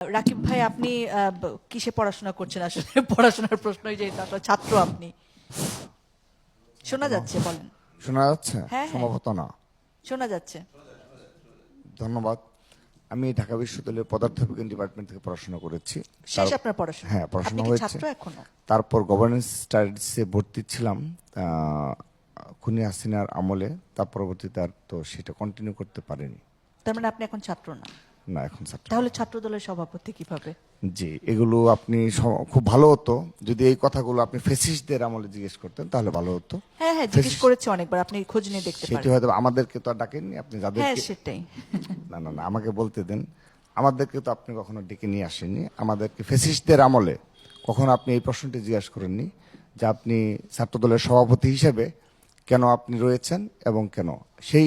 রাকিব ভাই আপনি কিসে পড়াশোনা করছেন? আসলে পড়াশোনার প্রশ্নই যেহেতু আসলে ছাত্র আপনি। শোনা যাচ্ছে বলেন। শোনা যাচ্ছে? হ্যাঁ, হ্যাঁ। সম্ভবত না। শোনা যাচ্ছে। ধন্যবাদ। আমি ঢাকা বিশ্ববিদ্যালয়ের পদার্থবিজ্ঞান ডিপার্টমেন্ট থেকে পড়াশোনা করেছি। শেষ আপনার পড়াশোনা? হ্যাঁ পড়াশোনা হয়েছে। ছাত্র এখনও? তারপর গভর্নেন্স স্টাডিজে ভর্তি ছিলাম খুনি হাসিনার আমলে। তার পরবর্তীতে আর তো সেটা কন্টিনিউ করতে পারিনি। তার মানে আপনি এখন ছাত্র না? না এখন ছাত্র তাহলে ছাত্র দলের সভাপতি কীভাবে? জি এগুলো আপনি খুব ভালো হতো। যদি এই কথাগুলো আপনি ফেসিস্টদের আমলে জিজ্ঞেস করতেন তাহলে ভালো হতো। হ্যাঁ হ্যাঁ জিজ্ঞেস করেছি অনেকবার আপনি খোঁজ নিয়ে দেখতে সেটি পারেন। হয়তো আমাদেরকে তো আর ডাকেননি আপনি হ্যাঁ সেটাই। না না না আমাকে বলতে দেন। আমাদেরকে তো আপনি কখনো ডেকে নিয়ে আসেননি। আমাদেরকে ফেসিস্টদের আমলে কখনো আপনি এই প্রশ্নটি জিজ্ঞাসা করেননি যে আপনি ছাত্রদলের সভাপতি হিসেবে কেন আপনি রয়েছেন এবং কেন? সেই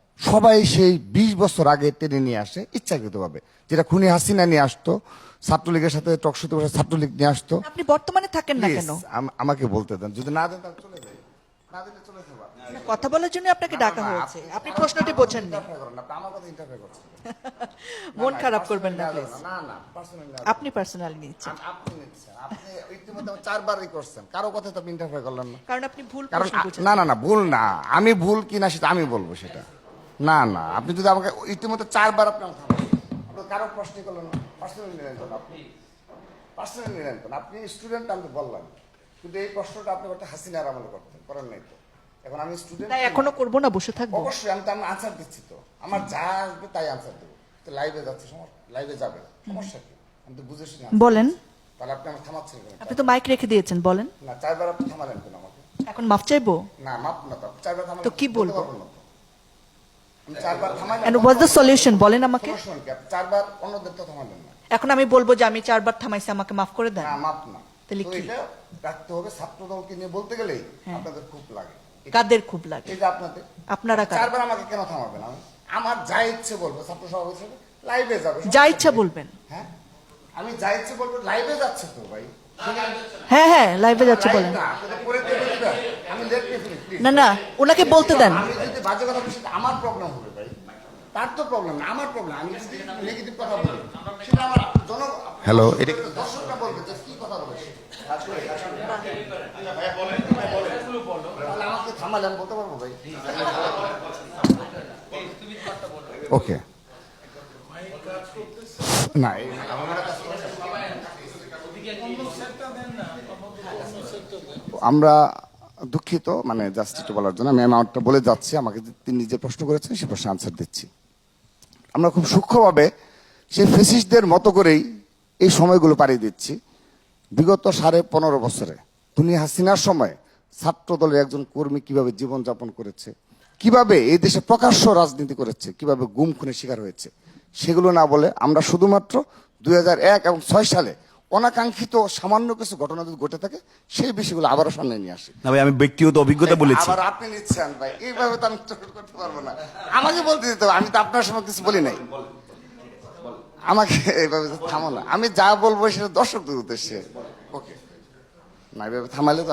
সবাই সেই বিশ বছর আগে টেনে নিয়ে আসে ইচ্ছাকৃতভাবে। যেটা খুনি হাসিনা নিয়ে আসতো ছাত্রলীগের সাথে টকশোতে বসে ছাত্রলীগ নিয়ে আসতো। আপনি বর্তমানে থাকেন না কেন? আম- আমাকে বলতে দেন। যদি না দেন তাহলে চলে যাই। না দিলে চলে যাব কথা বলার জন্য আপনাকে ডাকা হয়েছে। আপনি প্রশ্নটি করেন না, মন খারাপ করবেন না প্লিজ আপনি পার্সোনালি নিচ্ছেন। আপনি ইতিমধ্যে চারবারই করছেন। কারও কথা তো আপনি ইন্টারফেয়ার করলেন না। কারণ আপনি ভুল না না না ভুল না। আমি ভুল কিনা সেটা আমি বলব সেটা। না না আপনি যদি আমাকে ইতিমধ্যে চারবার আপনি আমাকে থামালেন। আপনি কারও প্রশ্ন করলেন না পার্সোনালি নিলেন কেন আপনি পার্সোনালি নিলেন কেন আপনি স্টুডেন্ট আমি তো বললাম কিন্তু এই প্রশ্নটা আপনি করতে হাসিনার আমলে করতেন করেন নাই তো। এখন আমি স্টুডেন্ট এখনও করব না বসে থাকব। অবশ্যই আমি তো আমি আনসার দিচ্ছি তো। আমার যা আসবে তাই আনসার দেবো। তো লাইভে যাচ্ছে লাইভে যাবে সমস্যা কি? আমি তো বুঝেছি না বলেন। তাহলে আপনি আমার থামাচ্ছেন আপনি তো মাইক রেখে দিয়েছেন বলেন। না চারবার আপনি থামালেন কেন আমাকে? এখন মাফ চাইব? না মাপ না তো চারবার থামালেন তো কি বলব? বলেন আমাকে। চারবার অন্যদের তো থামালেন না। এখন আমি বলব যে আমি চারবার থামাইছি আমাকে মাফ করে দেন। না মাপ না। তাহলে কি? রাখতে হবে ছাত্র দলকে নিয়ে বলতে গেলেই আপনাদের খুব লাগে। কাদের খুব লাগে? এই যে আপনাদের। আপনারা চারবার আমাকে কেন থামাবেন আমি আমার যা ইচ্ছে বলব ছাত্র হিসেবে লাইভে যাবে যা ইচ্ছা বলবেন। হ্যাঁ? আমি যা ইচ্ছে বলব লাইভে যাচ্ছে তো ভাই। হ্যাঁ হ্যাঁ লাইভে যাচ্ছে বলেন। না না ওনাকে বলতে দেন। যদি বাজে কথা বলি সেটা আমার প্রবলেম হবে ভাই। তার তো প্রবলেম না আমার প্রবলেম আমি যদি নেগেটিভ কথা বলি সেটা আমার জন হ্যালো এটা দর্শকরা বলবে যে কি কথা বলে আমাকে থামালে আমি বলতে পারব ভাই? ওকে না আমরা দুঃখিত মানে জাস্ট একটু বলার জন্য। আমি আমারটা বলে যাচ্ছি, আমাকে তিনি যে প্রশ্ন করেছেন, সে প্রশ্নের আনসার দিচ্ছি। আমরা খুব সূক্ষ্মভাবে সেই ফেসিস্টদের মতো করেই এই সময়গুলো পাড়িয়ে দিচ্ছি। বিগত সাড়ে পনেরো বছরে তুমি হাসিনার সময় ছাত্র দলের একজন কর্মী কীভাবে জীবনযাপন করেছে, কীভাবে এই দেশে প্রকাশ্য রাজনীতি করেছে, কীভাবে গুম খুনে শিকার হয়েছে, সেগুলো না বলে আমরা শুধুমাত্র দুই হাজার এক এবং ছয় সালে অনাকাঙ্ক্ষিত সামান্য কিছু ঘটনা যদি ঘটে থাকে সেই বিষয়গুলো আবারও সামনে নিয়ে আসে। না ভাই আমি ব্যক্তিগত অভিজ্ঞতা বলেছি। আবার আপনি নিচ্ছেন ভাই এইভাবে তো আমি করতে পারব না। আমাকে বলতে দিতে আমি তো আপনার সময় কিছু বলি নাই। আমাকে এইভাবে থামো না আমি যা বলব সেটা দর্শকদের উদ্দেশ্যে। ওকে না এইভাবে থামালে তো